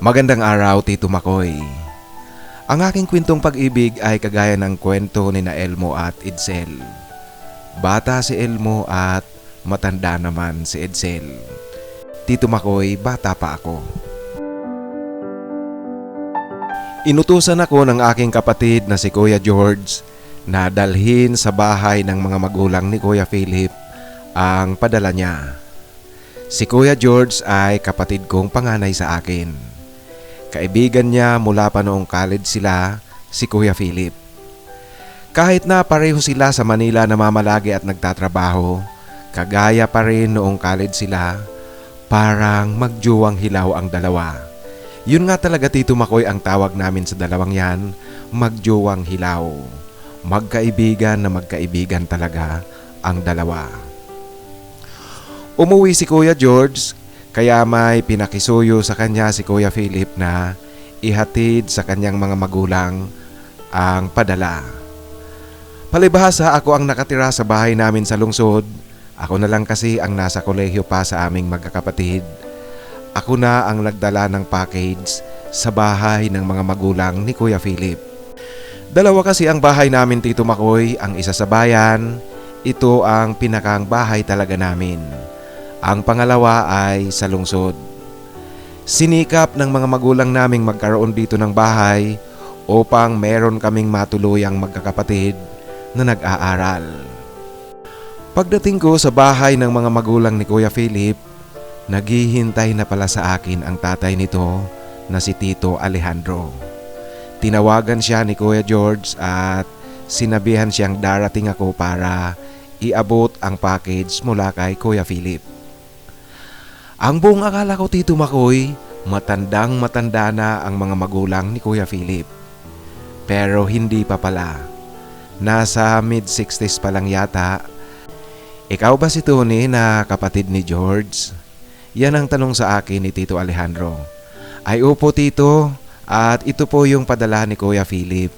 Magandang araw, Tito Makoy. Ang aking kwentong pag-ibig ay kagaya ng kwento ni na Elmo at Edsel. Bata si Elmo at matanda naman si Edsel. Tito Makoy, bata pa ako. Inutusan ako ng aking kapatid na si Kuya George na dalhin sa bahay ng mga magulang ni Kuya Philip ang padala niya. Si Kuya George ay kapatid kong panganay sa akin. Kaibigan niya mula pa noong college sila, si Kuya Philip. Kahit na pareho sila sa Manila na mamalagi at nagtatrabaho, kagaya pa rin noong college sila, parang magjuwang hilaw ang dalawa. Yun nga talaga Tito Makoy ang tawag namin sa dalawang yan, magjuwang hilaw. Magkaibigan na magkaibigan talaga ang dalawa. Umuwi si Kuya George, kaya may pinakisuyo sa kanya si Kuya Philip na ihatid sa kanyang mga magulang ang padala. Palibhasa ako ang nakatira sa bahay namin sa lungsod. Ako na lang kasi ang nasa kolehiyo pa sa aming magkakapatid. Ako na ang nagdala ng package sa bahay ng mga magulang ni Kuya Philip. Dalawa kasi ang bahay namin Tito Makoy, ang isa sa bayan, ito ang pinakang bahay talaga namin. Ang pangalawa ay sa lungsod. Sinikap ng mga magulang naming magkaroon dito ng bahay upang meron kaming matuluyang magkakapatid na nag-aaral. Pagdating ko sa bahay ng mga magulang ni Kuya Philip, Naghihintay na pala sa akin ang tatay nito na si Tito Alejandro. Tinawagan siya ni Kuya George at sinabihan siyang darating ako para iabot ang package mula kay Kuya Philip. Ang buong akala ko Tito Makoy, matandang matanda na ang mga magulang ni Kuya Philip. Pero hindi pa pala. Nasa mid-60s pa lang yata. Ikaw ba si Tony na kapatid ni George? Yan ang tanong sa akin ni Tito Alejandro. Ay upo Tito, at ito po yung padala ni Kuya Philip.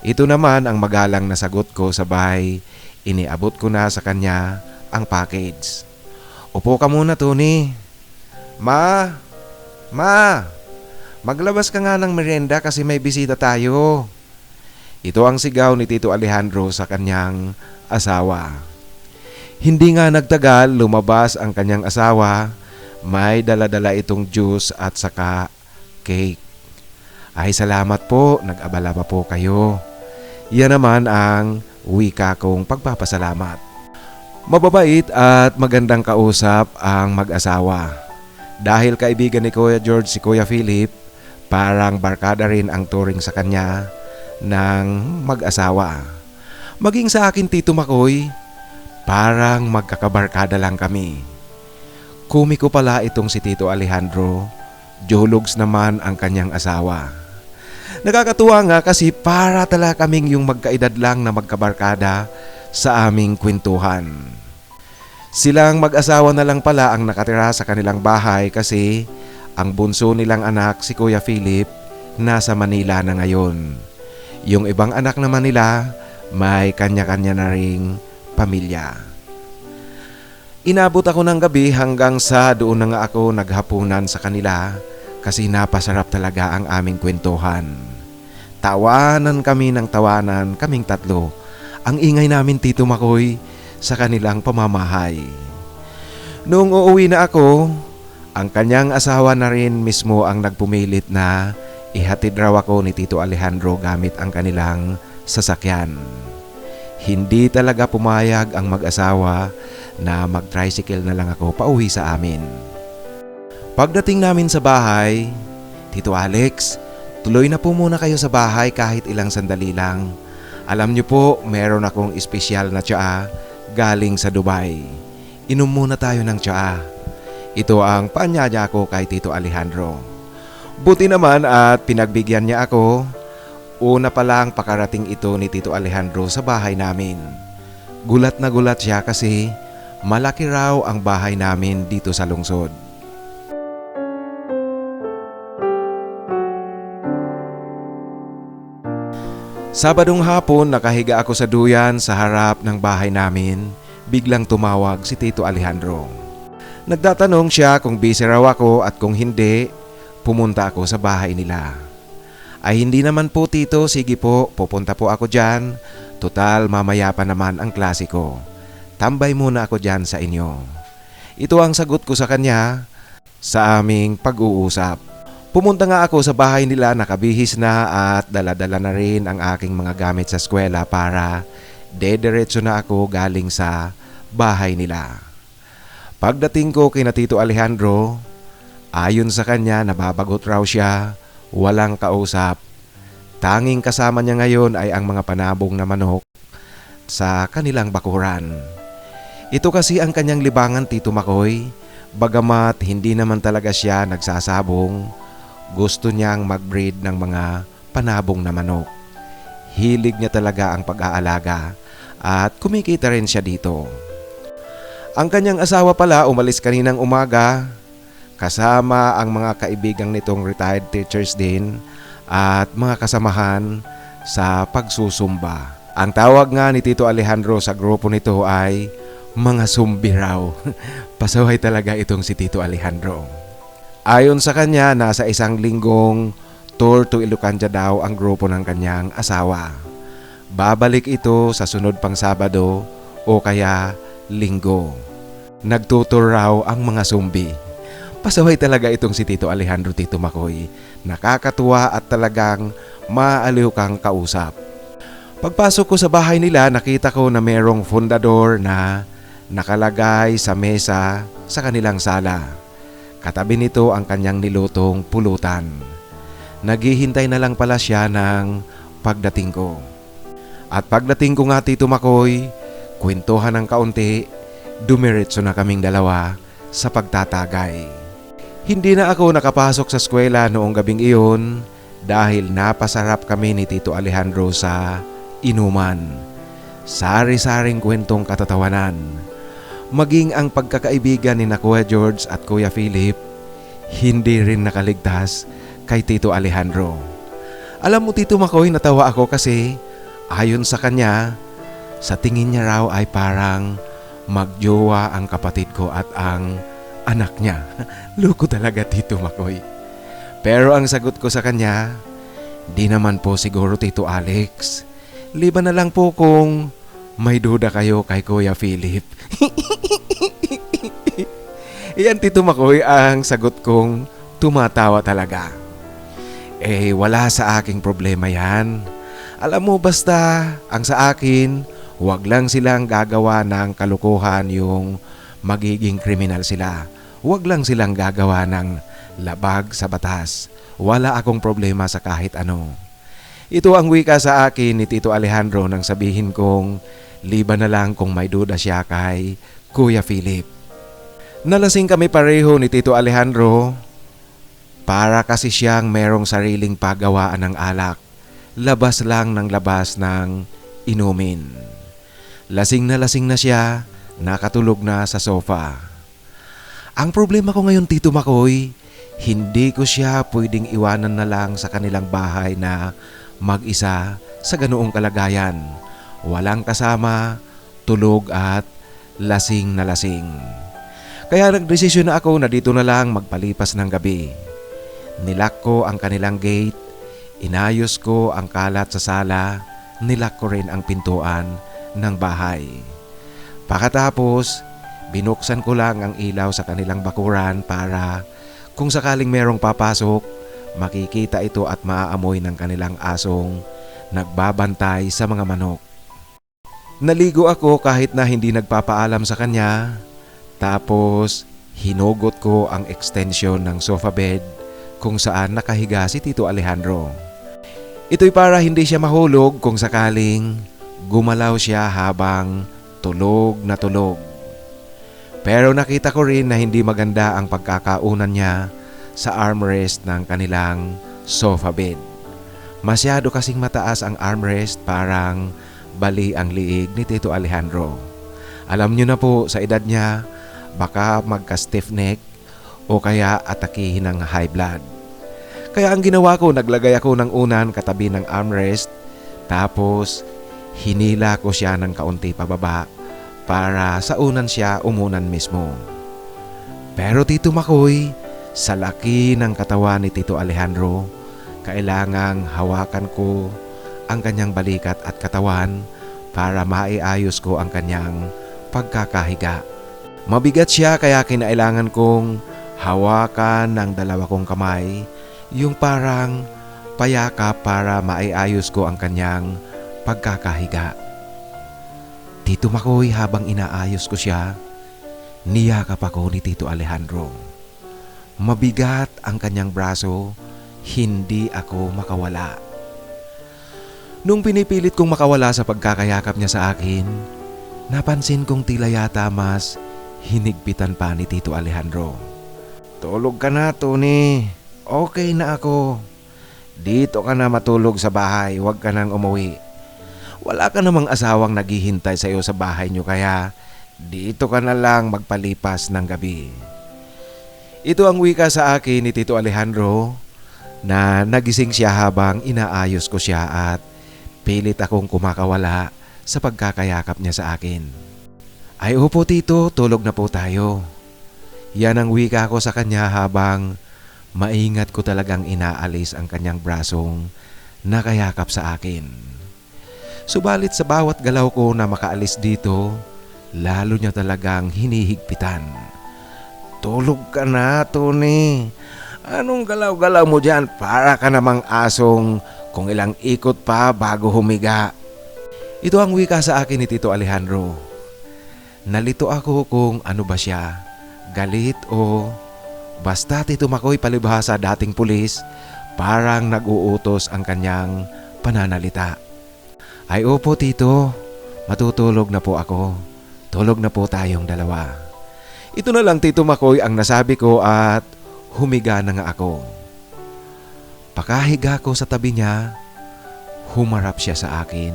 Ito naman ang magalang na sagot ko sa bahay. Iniabot ko na sa kanya ang package. Upo ka muna Tony. Ma! Ma! Maglabas ka nga ng merienda kasi may bisita tayo. Ito ang sigaw ni Tito Alejandro sa kanyang asawa. Hindi nga nagtagal lumabas ang kanyang asawa may daladala itong juice at saka cake. Ay salamat po, nag-abala pa po kayo. Yan naman ang wika kong pagpapasalamat. Mababait at magandang kausap ang mag-asawa. Dahil kaibigan ni Kuya George si Kuya Philip, parang barkada rin ang touring sa kanya ng mag-asawa. Maging sa akin Tito Makoy, parang magkakabarkada lang kami. Kumiko pala itong si Tito Alejandro. Jologs naman ang kanyang asawa. Nakakatuwa nga kasi para talaga kaming yung magkaedad lang na magkabarkada sa aming kwentuhan. Silang mag-asawa na lang pala ang nakatira sa kanilang bahay kasi ang bunso nilang anak si Kuya Philip nasa Manila na ngayon. Yung ibang anak naman nila may kanya-kanya na ring pamilya. Inabot ako ng gabi hanggang sa doon na nga ako naghapunan sa kanila kasi napasarap talaga ang aming kwentuhan. Tawanan kami ng tawanan kaming tatlo. Ang ingay namin Tito Makoy sa kanilang pamamahay. Noong uuwi na ako, ang kanyang asawa na rin mismo ang nagpumilit na ihatid raw ako ni Tito Alejandro gamit ang kanilang sasakyan. Hindi talaga pumayag ang mag-asawa na mag-tricycle na lang ako pauwi sa amin. Pagdating namin sa bahay, Tito Alex, tuloy na po muna kayo sa bahay kahit ilang sandali lang. Alam niyo po, meron akong espesyal na tsaa galing sa Dubai. Inom muna tayo ng tsaa. Ito ang panyaya ko kay Tito Alejandro. Buti naman at pinagbigyan niya ako Una pa lang pakarating ito ni Tito Alejandro sa bahay namin. Gulat na gulat siya kasi malaki raw ang bahay namin dito sa lungsod. Sabadong hapon nakahiga ako sa duyan sa harap ng bahay namin. Biglang tumawag si Tito Alejandro. Nagtatanong siya kung busy raw ako at kung hindi, pumunta ako sa bahay nila. Ay hindi naman po tito, sige po, pupunta po ako dyan. Total, mamaya pa naman ang klasiko. Tambay muna ako dyan sa inyo. Ito ang sagot ko sa kanya sa aming pag-uusap. Pumunta nga ako sa bahay nila nakabihis na at daladala na rin ang aking mga gamit sa eskwela para dederetso na ako galing sa bahay nila. Pagdating ko kina Tito Alejandro, ayon sa kanya nababagot raw siya, walang kausap. Tanging kasama niya ngayon ay ang mga panabong na manok sa kanilang bakuran. Ito kasi ang kanyang libangan Tito Makoy, bagamat hindi naman talaga siya nagsasabong, gusto niyang mag-breed ng mga panabong na manok. Hilig niya talaga ang pag-aalaga at kumikita rin siya dito. Ang kanyang asawa pala umalis kaninang umaga kasama ang mga kaibigang nitong retired teachers din at mga kasamahan sa pagsusumba. Ang tawag nga ni Tito Alejandro sa grupo nito ay mga sumbi raw. Pasaway talaga itong si Tito Alejandro. Ayon sa kanya, nasa isang linggong tour to Ilocandia daw ang grupo ng kanyang asawa. Babalik ito sa sunod pang Sabado o kaya Linggo. Nagtutur raw ang mga sumbi. Pasaway talaga itong si Tito Alejandro Tito Makoy. Nakakatuwa at talagang maaliw kang kausap. Pagpasok ko sa bahay nila, nakita ko na merong fundador na nakalagay sa mesa sa kanilang sala. Katabi nito ang kanyang nilutong pulutan. Naghihintay na lang pala siya ng pagdating ko. At pagdating ko nga Tito Makoy, kwentuhan ng kaunti, dumiretso na kaming dalawa sa pagtatagay. Hindi na ako nakapasok sa eskwela noong gabing iyon dahil napasarap kami ni Tito Alejandro sa inuman. Sari-saring kwentong katatawanan. Maging ang pagkakaibigan ni na Kuya George at Kuya Philip, hindi rin nakaligtas kay Tito Alejandro. Alam mo Tito Makoy, natawa ako kasi ayon sa kanya, sa tingin niya raw ay parang magjowa ang kapatid ko at ang anak niya. Loko talaga Tito Makoy. Pero ang sagot ko sa kanya, di naman po siguro Tito Alex. Liban na lang po kung may duda kayo kay Kuya Philip. Iyan Tito Makoy ang sagot kong tumatawa talaga. Eh wala sa aking problema yan. Alam mo basta ang sa akin, huwag lang silang gagawa ng kalukuhan yung magiging kriminal sila. Huwag lang silang gagawa ng labag sa batas. Wala akong problema sa kahit ano. Ito ang wika sa akin ni Tito Alejandro nang sabihin kong liban na lang kung may duda siya kay Kuya Philip. Nalasing kami pareho ni Tito Alejandro para kasi siyang merong sariling paggawaan ng alak. Labas lang ng labas ng inumin. Lasing na lasing na siya, nakatulog na sa sofa. Ang problema ko ngayon Tito Makoy, hindi ko siya pwedeng iwanan na lang sa kanilang bahay na mag-isa sa ganoong kalagayan. Walang kasama, tulog at lasing na lasing. Kaya nagdesisyon na ako na dito na lang magpalipas ng gabi. Nilak ko ang kanilang gate, inayos ko ang kalat sa sala, nilak ko rin ang pintuan ng bahay. Pakatapos, binuksan ko lang ang ilaw sa kanilang bakuran para kung sakaling merong papasok, makikita ito at maaamoy ng kanilang asong nagbabantay sa mga manok. Naligo ako kahit na hindi nagpapaalam sa kanya. Tapos, hinugot ko ang extension ng sofa bed kung saan nakahiga si Tito Alejandro. Ito'y para hindi siya mahulog kung sakaling gumalaw siya habang tulog na tulog. Pero nakita ko rin na hindi maganda ang pagkakaunan niya sa armrest ng kanilang sofa bed. Masyado kasing mataas ang armrest parang bali ang liig ni Tito Alejandro. Alam niyo na po sa edad niya, baka magka-stiff neck o kaya atakihin ng high blood. Kaya ang ginawa ko, naglagay ako ng unan katabi ng armrest tapos hinila ko siya ng kaunti pababa para sa unan siya umunan mismo. Pero Tito Makoy, Sa laki ng katawan ni Tito Alejandro, kailangang hawakan ko ang kanyang balikat at katawan para maiayos ko ang kanyang pagkakahiga. Mabigat siya kaya kinailangan kong hawakan ng dalawa kong kamay yung parang payakap para maiayos ko ang kanyang pagkakahiga. Tito Makoy habang inaayos ko siya, niyakap ako ni Tito Alejandro. Mabigat ang kanyang braso, hindi ako makawala. Nung pinipilit kong makawala sa pagkakayakap niya sa akin, napansin kong tila yata mas hinigpitan pa ni Tito Alejandro. Tulog ka na, Tony. Okay na ako. Dito ka na matulog sa bahay, huwag ka nang umuwi. Wala ka namang asawang naghihintay sa iyo sa bahay niyo kaya dito ka na lang magpalipas ng gabi. Ito ang wika sa akin ni Tito Alejandro na nagising siya habang inaayos ko siya at pilit akong kumakawala sa pagkakayakap niya sa akin. Ay opo tito, tulog na po tayo. Yan ang wika ko sa kanya habang maingat ko talagang inaalis ang kanyang brasong nakayakap sa akin. Subalit sa bawat galaw ko na makaalis dito, lalo niya talagang hinihigpitan. Tulog ka na, Tony. Anong galaw-galaw mo dyan? Para ka namang asong kung ilang ikot pa bago humiga. Ito ang wika sa akin ni Tito Alejandro. Nalito ako kung ano ba siya, galit o basta Tito Makoy palibhasa dating pulis, parang nag-uutos ang kanyang pananalita. Ay opo Tito, matutulog na po ako. Tulog na po tayong dalawa. Ito na lang Tito Makoy ang nasabi ko at humiga na nga ako. Pakahiga ko sa tabi niya, humarap siya sa akin.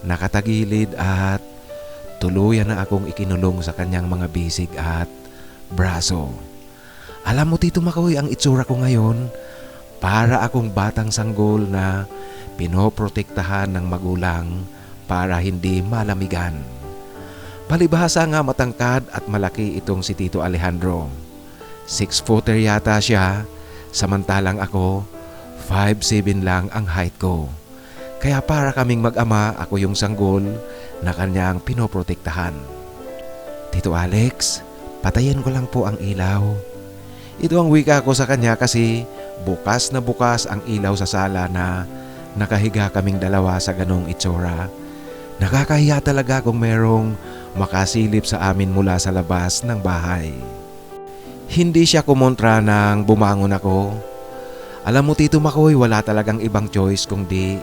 Nakatagilid at tuluyan na akong ikinulong sa kanyang mga bisig at braso. Alam mo Tito Makoy ang itsura ko ngayon, para akong batang sanggol na pinoprotektahan ng magulang para hindi malamigan. Palibhasa nga matangkad at malaki itong si Tito Alejandro. Six footer yata siya, samantalang ako, 5'7 lang ang height ko. Kaya para kaming mag-ama, ako yung sanggol na kanyang pinoprotektahan. Tito Alex, patayin ko lang po ang ilaw. Ito ang wika ko sa kanya kasi bukas na bukas ang ilaw sa sala na nakahiga kaming dalawa sa ganong itsura. Nakakahiya talaga kung merong makasilip sa amin mula sa labas ng bahay. Hindi siya kumontra nang bumangon ako. Alam mo Tito Makoy, wala talagang ibang choice kung di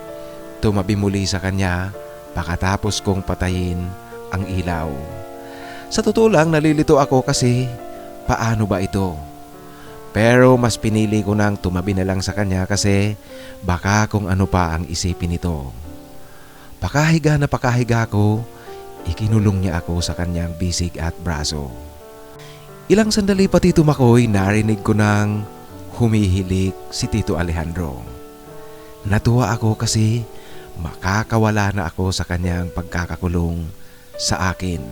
tumabi muli sa kanya pakatapos kong patayin ang ilaw. Sa totoo lang nalilito ako kasi paano ba ito? Pero mas pinili ko nang tumabi na lang sa kanya kasi baka kung ano pa ang isipin nito. Pakahiga na pakahiga ko, ikinulong niya ako sa kanyang bisig at braso. Ilang sandali pa Tito Makoy narinig ko nang humihilik si Tito Alejandro. Natuwa ako kasi makakawala na ako sa kanyang pagkakakulong sa akin.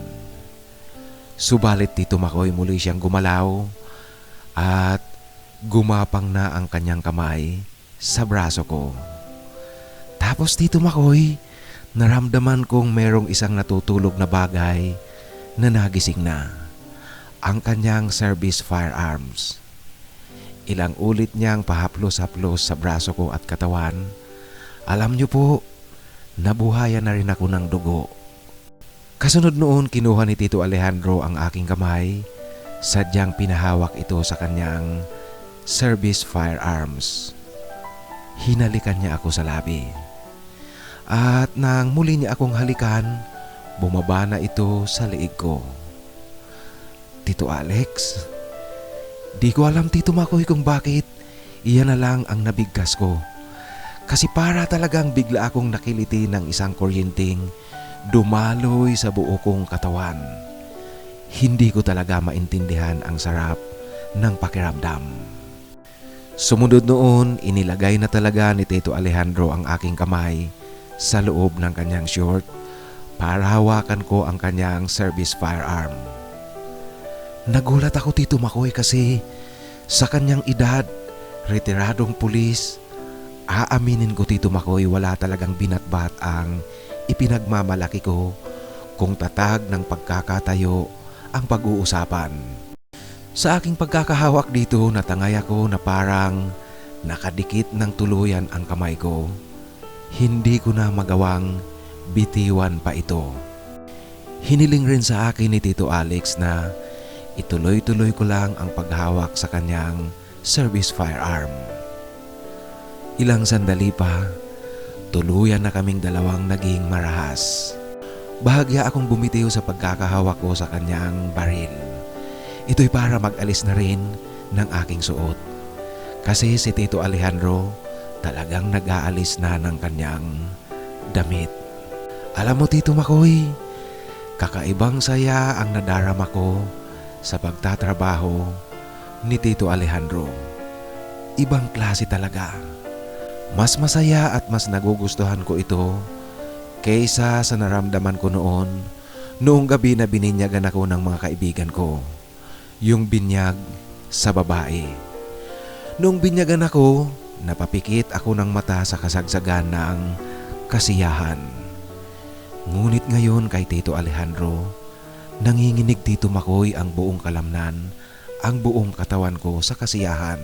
Subalit Tito Makoy muli siyang gumalaw at gumapang na ang kanyang kamay sa braso ko. Tapos Tito Makoy, naramdaman kong merong isang natutulog na bagay na nagising na. Ang kanyang service firearms. Ilang ulit niyang pahaplos-haplos sa braso ko at katawan. Alam niyo po, nabuhayan na rin ako ng dugo. Kasunod noon kinuha ni Tito Alejandro ang aking kamay. Sadyang pinahawak ito sa kanyang service firearms. Hinalikan niya ako sa labi. At nang muli niya akong halikan, bumaba na ito sa liig ko. Tito Alex, di ko alam Tito Makoy kung bakit iyan na lang ang nabigkas ko. Kasi para talagang bigla akong nakiliti ng isang kuryenteng dumaloy sa buo kong katawan. Hindi ko talaga maintindihan ang sarap ng pakiramdam. Sumunod noon, inilagay na talaga ni Tito Alejandro ang aking kamay sa loob ng kanyang short para hawakan ko ang kanyang service firearm. Nagulat ako Tito Makoy kasi Sa kanyang edad, retiradong pulis, aaminin ko Tito Makoy wala talagang binatbat ang ipinagmamalaki ko kung tatag ng pagkakatayo ang pag-uusapan. Sa aking pagkakahawak dito natangay ako na parang nakadikit ng tuluyan ang kamay ko. Hindi ko na magawang bitiwan pa ito. Hiniling rin sa akin ni Tito Alex na ituloy-tuloy ko lang ang paghawak sa kanyang service firearm. Ilang sandali pa, tuluyan na kaming dalawang naging marahas. Bahagya akong bumitiw sa pagkakahawak ko sa kanyang baril. Ito'y para mag-alis na rin ng aking suot. Kasi si Tito Alejandro talagang nag-aalis na ng kanyang damit. Alam mo Tito Makoy, kakaibang saya ang nadarama ko sa pagtatrabaho ni Tito Alejandro. Ibang klase talaga. Mas masaya at mas nagugustuhan ko ito kaysa sa naramdaman ko noon noong gabi na bininyagan ako ng mga kaibigan ko. Yung binyag sa babae. Noong binyagan ako, napapikit ako ng mata sa kasagsagan ng kasiyahan. Ngunit ngayon kay Tito Alejandro, nanginginig Tito Makoy ang buong kalamnan, ang buong katawan ko sa kasiyahan.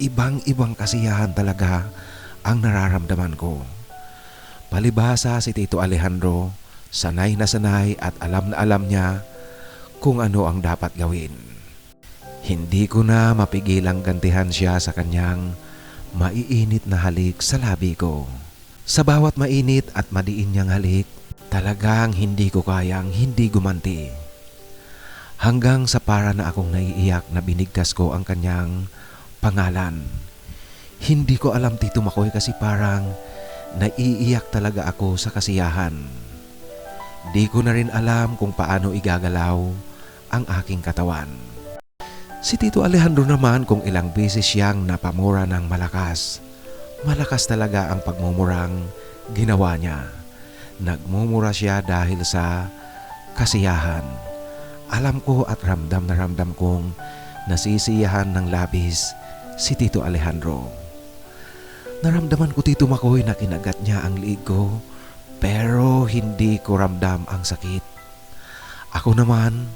Ibang-ibang kasiyahan talaga ang nararamdaman ko. Palibhasa si Tito Alejandro, sanay na sanay at alam na alam niya kung ano ang dapat gawin. Hindi ko na mapigilang gantihan siya sa kanyang maiinit na halik sa labi ko. Sa bawat mainit at madiin niyang halik, talagang hindi ko kayang hindi gumanti. Hanggang sa para na akong naiiyak na binigkas ko ang kanyang pangalan. Hindi ko alam Tito Makoy kasi parang naiiyak talaga ako sa kasiyahan. Di ko na rin alam kung paano igagalaw ang aking katawan. Si Tito Alejandro naman kung ilang beses siyang napamura ng malakas. Malakas talaga ang pagmumurang ginawa niya. Nagmumura siya dahil sa kasiyahan. Alam ko at ramdam na ramdam kong nasisiyahan ng labis si Tito Alejandro. Naramdaman ko Tito Makoy na kinagat niya ang liig ko pero hindi ko ramdam ang sakit. Ako naman,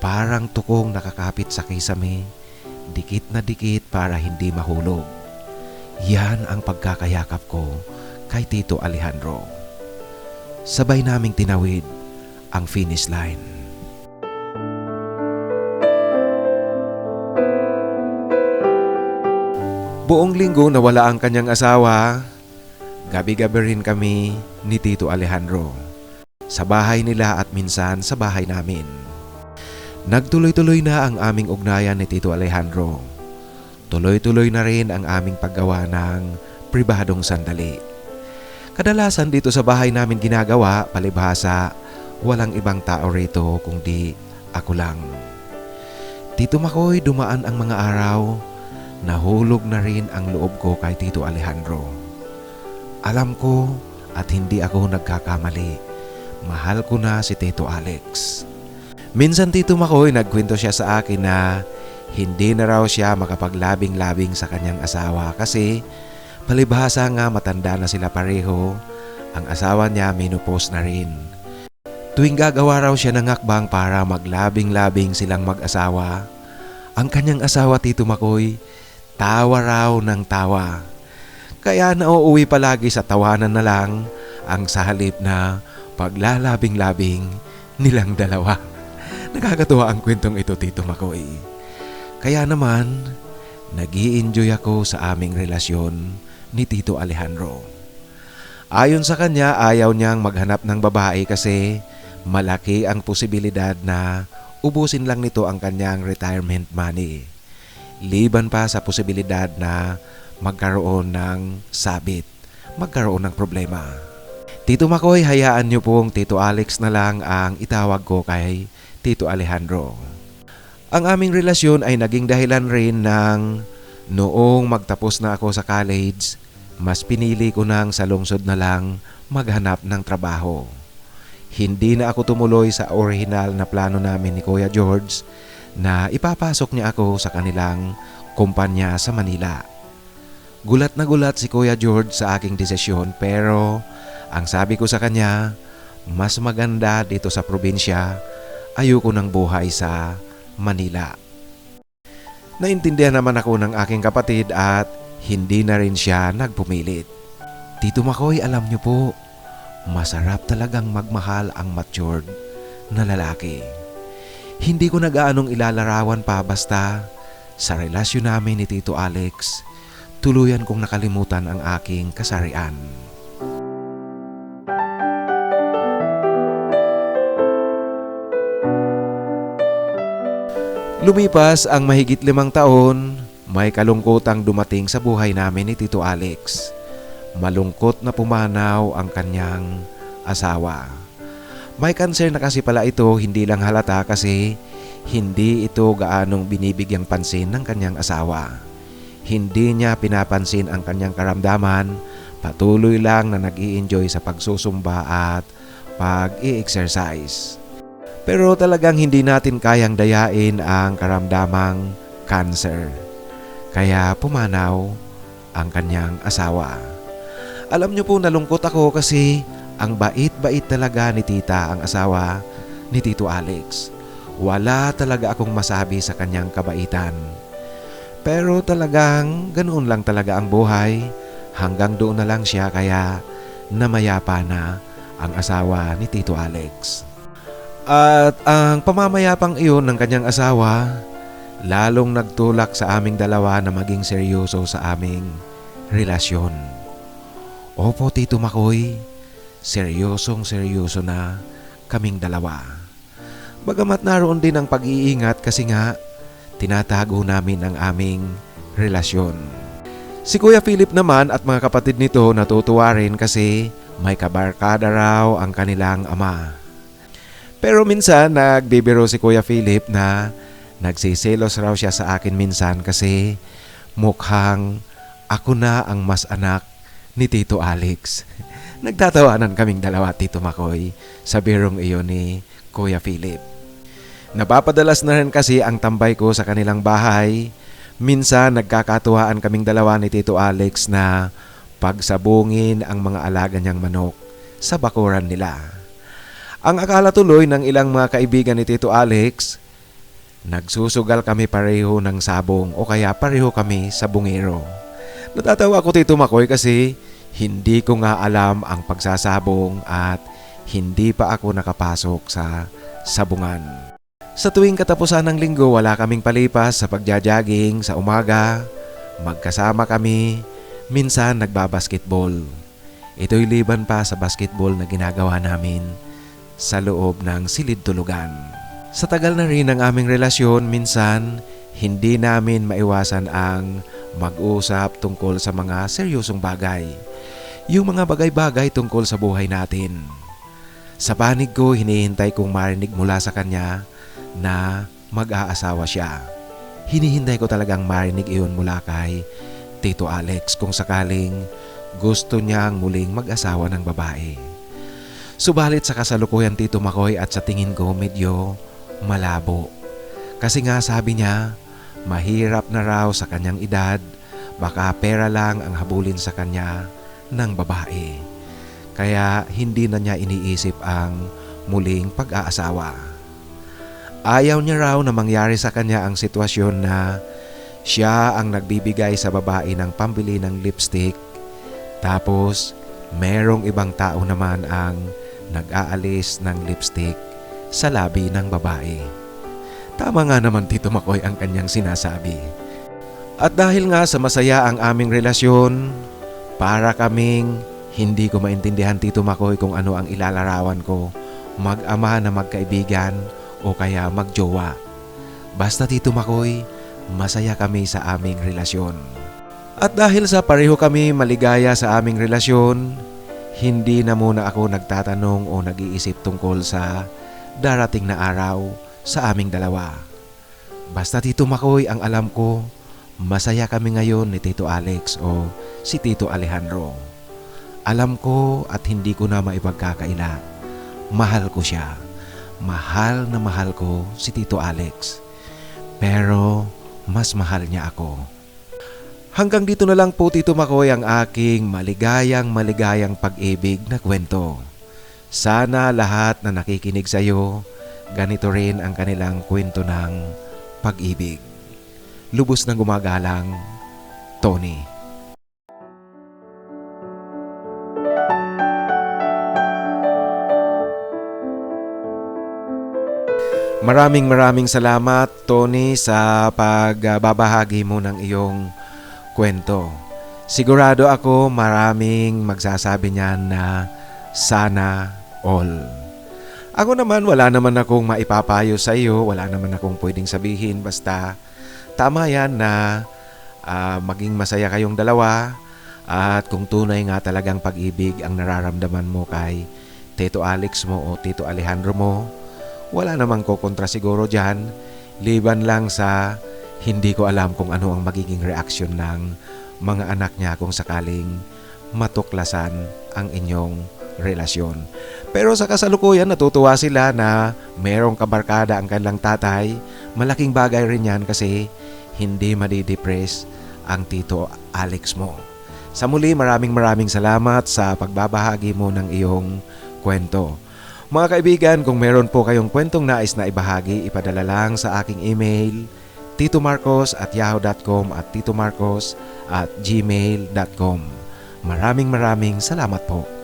parang tukong nakakapit sa kisame, dikit na dikit para hindi mahulog. Yan ang pagkakayakap ko kay Tito Alejandro. Sabay naming tinawid ang finish line. Buong linggo nawala ang kanyang asawa. Gabi-gabi rin kami ni Tito Alejandro. Sa bahay nila at minsan sa bahay namin. Nagtuloy-tuloy na ang aming ugnayan ni Tito Alejandro. Tuloy-tuloy na rin ang aming paggawa ng pribadong sandali. Kadalasan dito sa bahay namin ginagawa, palibhasa, walang ibang tao rito kundi ako lang. Tito Makoy, dumaan ang mga araw, nahulog na rin ang loob ko kay Tito Alejandro. Alam ko at hindi ako nagkakamali. Mahal ko na si Tito Alex. Minsan Tito Makoy nagkwento siya sa akin na hindi na raw siya makapaglabing-labing sa kanyang asawa kasi palibhasa nga matanda na sila pareho. Ang asawa niya menopause na rin. Tuwing gagawa raw siya ng akbang para maglabing-labing silang mag-asawa, ang kanyang asawa Tito Makoy, tawa raw ng tawa. Kaya nauuwi palagi sa tawanan na lang ang sa halip na paglalabing-labing nilang dalawa. Nakakatuwa ang kwentong ito, Tito Makoy. Kaya naman, nag enjoy ako sa aming relasyon ni Tito Alejandro. Ayon sa kanya, ayaw niyang maghanap ng babae kasi malaki ang posibilidad na ubusin lang nito ang kanyang retirement money. Liban pa sa posibilidad na magkaroon ng sabit, magkaroon ng problema. Tito Makoy, hayaan niyo pong Tito Alex na lang ang itawag ko kay Tito Alejandro. Ang aming relasyon ay naging dahilan rin ng noong magtapos na ako sa college, mas pinili ko nang sa lungsod na lang maghanap ng trabaho. Hindi na ako tumuloy sa original na plano namin ni Kuya George na ipapasok niya ako sa kanilang kumpanya sa Manila. Gulat na gulat si Kuya George sa aking desisyon pero ang sabi ko sa kanya, mas maganda dito sa probinsya, ayoko ng buhay sa Manila. Naintindihan naman ako ng aking kapatid at hindi na rin siya nagpumilit. Tito Makoy, alam niyo po, masarap talagang magmahal ang matured na lalaki. Hindi ko nag-aanong ilalarawan pa basta sa relasyon namin ni Tito Alex, tuluyan kong nakalimutan ang aking kasarian. Lumipas ang mahigit limang taon, may kalungkotang dumating sa buhay namin ni Tito Alex. Malungkot na pumanaw ang kanyang asawa. May kanser na kasi pala ito hindi lang halata kasi hindi ito gaanong binibigyang pansin ng kanyang asawa. Hindi niya pinapansin ang kanyang karamdaman, patuloy lang na nag enjoy sa pagsusumba at pag-i-exercise. Pero talagang hindi natin kayang dayain ang karamdamang cancer. Kaya pumanaw ang kanyang asawa. Alam niyo po nalungkot ako kasi ang bait-bait talaga ni tita ang asawa ni Tito Alex. Wala talaga akong masabi sa kanyang kabaitan. Pero talagang ganoon lang talaga ang buhay. Hanggang doon na lang siya kaya namayapa na ang asawa ni Tito Alex. At ang pamamayapang iyon ng kanyang asawa, lalong nagtulak sa aming dalawa na maging seryoso sa aming relasyon. Opo, Tito Makoy, seryosong seryoso na kaming dalawa. Bagamat naroon din ang pag-iingat kasi nga tinatago namin ang aming relasyon. Si Kuya Philip naman at mga kapatid nito natutuwa rin kasi may kabarkada raw ang kanilang ama. Pero minsan nagbibiro si Kuya Philip na nagsiselos raw siya sa akin minsan kasi mukhang ako na ang mas anak ni Tito Alex. Nagtatawanan kaming dalawa, Tito Makoy, sa birong iyon ni Kuya Philip. Napapadalas na rin kasi ang tambay ko sa kanilang bahay. Minsan nagkakatuwaan kaming dalawa ni Tito Alex na pagsabungin ang mga alaga niyang manok sa bakuran nila. Ang akala tuloy ng ilang mga kaibigan ni Tito Alex, nagsusugal kami pareho ng sabong o kaya pareho kami sa bungero. Natatawa ako Tito Makoy kasi hindi ko nga alam ang pagsasabong at hindi pa ako nakapasok sa sabungan. Sa tuwing katapusan ng linggo wala kaming palipas sa pagja-jogging sa umaga. Magkasama kami, minsan nagbabasketball. Ito'y liban pa sa basketball na ginagawa namin sa loob ng silid tulugan. Sa tagal na rin ng aming relasyon, minsan hindi namin maiwasan ang mag-usap tungkol sa mga seryosong bagay. Yung mga bagay-bagay tungkol sa buhay natin. Sa panig ko, hinihintay kong marinig mula sa kanya na mag-aasawa siya. Hinihintay ko talagang marinig iyon mula kay Tito Alex kung sakaling gusto niyang muling mag-asawa ng babae. Subalit sa kasalukuyan Tito Makoy at sa tingin ko medyo malabo. Kasi nga sabi niya, mahirap na raw sa kanyang edad, baka pera lang ang habulin sa kanya ng babae. Kaya hindi na niya iniisip ang muling pag-aasawa. Ayaw niya raw na mangyari sa kanya ang sitwasyon na siya ang nagbibigay sa babae ng pambili ng lipstick tapos merong ibang tao naman ang nag-aalis ng lipstick sa labi ng babae. Tama nga naman Tito Makoy ang kanyang sinasabi. At dahil nga sa masaya ang aming relasyon, para kaming hindi ko maintindihan Tito Makoy kung ano ang ilalarawan ko, mag-ama na magkaibigan o kaya magjowa. Basta Tito Makoy, masaya kami sa aming relasyon. At dahil sa pareho kami maligaya sa aming relasyon, hindi na muna ako nagtatanong o nag-iisip tungkol sa darating na araw sa aming dalawa. Basta Tito Makoy ang alam ko, masaya kami ngayon ni Tito Alex o si Tito Alejandro. Alam ko at hindi ko na maipagkakaila. Mahal ko siya. Mahal na mahal ko si Tito Alex. pero mas mahal niya ako. Hanggang dito na lang po Tito Makoy ang aking maligayang maligayang pag-ibig na kwento. Sana lahat na nakikinig sa iyo, ganito rin ang kanilang kwento ng pag-ibig. Lubos na gumagalang, Tony. Maraming maraming salamat Tony sa pagbabahagi mo ng iyong kwento. Sigurado ako maraming magsasabi niyan na sana all. Ako naman wala naman akong maipapayo sa iyo, wala naman akong pwedeng sabihin basta tama yan na ah, maging masaya kayong dalawa at kung tunay nga talagang pag-ibig ang nararamdaman mo kay Tito Alex mo o Tito Alejandro mo, wala namang kokontra siguro dyan. Liban lang sa hindi ko alam kung ano ang magiging reaksyon ng mga anak niya kung sakaling matuklasan ang inyong relasyon. Pero sa kasalukuyan natutuwa sila na merong kabarkada ang kanilang tatay. Malaking bagay rin yan kasi hindi madidepress ang tito Alex mo. Sa muli maraming maraming salamat sa pagbabahagi mo ng iyong kwento. Mga kaibigan, kung meron po kayong kwentong nais na ibahagi, ipadala lang sa aking email titomarcos at yahoo.com at titomarcos at gmail.com. Maraming maraming salamat po.